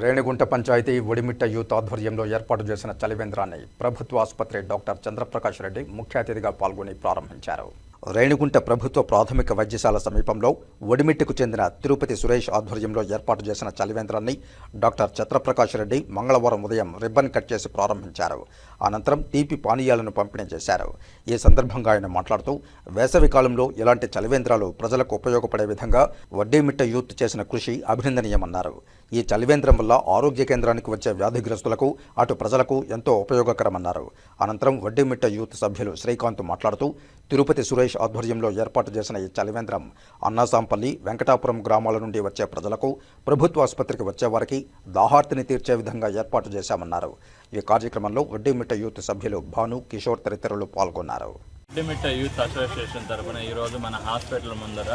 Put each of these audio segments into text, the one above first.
Renigunta panchayat ఒడిమిట్ట youth ఆధ్వర్యంలో ఏర్పాటు చేసిన చలివేంద్రాన్ని ప్రభుత్వ ఆసుపత్రి డాక్టర్ చంద్రప్రకాష్ రెడ్డి ముఖ్య అతిథిగా పాల్గొని ప్రారంభించారు. రేణిగుంట ప్రభుత్వ ప్రాథమిక వైద్యశాల సమీపంలో ఒడిమిట్టుకు చెందిన తిరుపతి సురేష్ ఆధ్వర్యంలో ఏర్పాటు చేసిన చలివేంద్రాన్ని డాక్టర్ చత్రప్రకాష్ రెడ్డి మంగళవారం ఉదయం రిబ్బన్ కట్ చేసి ప్రారంభించారు. అనంతరం తీపి పానీయాలను పంపిణీ చేశారు. ఈ సందర్భంగా ఆయన మాట్లాడుతూ వేసవి కాలంలో ఇలాంటి చలివేంద్రాలు ప్రజలకు ఉపయోగపడే విధంగా వడ్డీమిట్ట యూత్ చేసిన కృషి అభినందనీయమన్నారు. ఈ చలివేంద్రం వల్ల ఆరోగ్య కేంద్రానికి వచ్చే వ్యాధిగ్రస్తులకు అటు ప్రజలకు ఎంతో ఉపయోగకరమన్నారు. అనంతరం వడ్డీమిట్ట యూత్ సభ్యులు శ్రీకాంత్ మాట్లాడుతూ తిరుపతి సురేష్ ఆధ్వర్యంలో ఏర్పాటు చేసిన ఈ చలివేంద్రం అన్నాసాంపల్లి వెంకటాపురం గ్రామాల నుండి వచ్చే ప్రజలకు ప్రభుత్వ ఆసుపత్రికి వచ్చేవారికి దాహార్తిని తీర్చే విధంగా ఏర్పాటు చేశామన్నారు. ఈ కార్యక్రమంలో వడ్డీమిట్ట యూత్ సభ్యులు భాను కిషోర్ తదితరులు పాల్గొన్నారు. వడ్డీమిట్ట యూత్ అసోసియేషన్ తరఫున ఈరోజు మన హాస్పిటల్ ముందర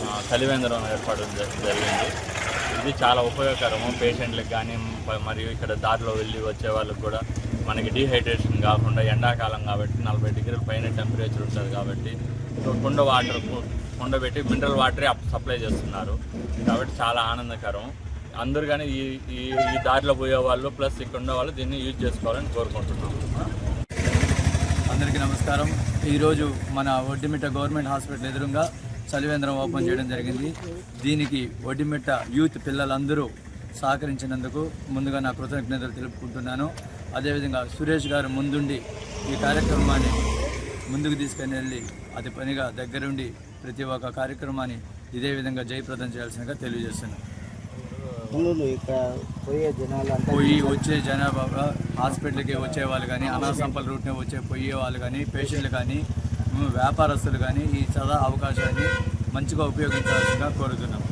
ఆ, చలివేంద్రం ఏర్పాటు జరిగింది. ఇది చాలా ఉపయోగకరము. పేషెంట్లకు కానీ మరియు ఇక్కడ దారిలో వెళ్ళి వచ్చే వాళ్ళకు కూడా మనకి డీహైడ్రేషన్ కాకుండా ఎండాకాలం కాబట్టి నలభై డిగ్రీల పైన టెంపరేచర్ ఉంటుంది కాబట్టి కుండ వాటర్ కు- పెట్టి మినరల్ వాటరే సప్లై చేస్తున్నారు. కాబట్టి చాలా ఆనందకరం. అందరు కానీ ఈ ఈ ఈ దారిలో పోయే వాళ్ళు ప్లస్ ఇక్కడ ఉన్న వాళ్ళు దీన్ని యూజ్ చేసుకోవాలని కోరుకుంటున్నాం. అందరికీ నమస్కారం. ఈరోజు మన ఒడ్డిమిట్ట గవర్నమెంట్ హాస్పిటల్ ఎదురుగా చలివేంద్రం ఓపెన్ చేయడం జరిగింది. దీనికి ఒడ్డిమిట్ట యూత్ పిల్లలందరూ సహకరించినందుకు ముందుగా నా కృతజ్ఞతలు తెలుపుకుంటున్నాను. అదేవిధంగా సురేష్ గారు ముందుండి ఈ కార్యక్రమాన్ని ముందుకు తీసుకుని వెళ్ళి అతి పనిగా దగ్గరుండి ప్రతి ఒక్క కార్యక్రమాన్ని ఇదే విధంగా జయప్రదం చేయాల్సిందిగా తెలియజేస్తున్నాను పోయే జనాలు అంతా పోయి వచ్చే జనాభా హాస్పిటల్కి వచ్చే వాళ్ళు కానీ అనాసంపల్ రూట్ని వచ్చే పోయే వాళ్ళు కానీ పేషెంట్లు కానీ వ్యాపారస్తులు కానీ ఈ సదా అవకాశాన్ని మంచిగా ఉపయోగించాల్సిందిగా కోరుతున్నాం.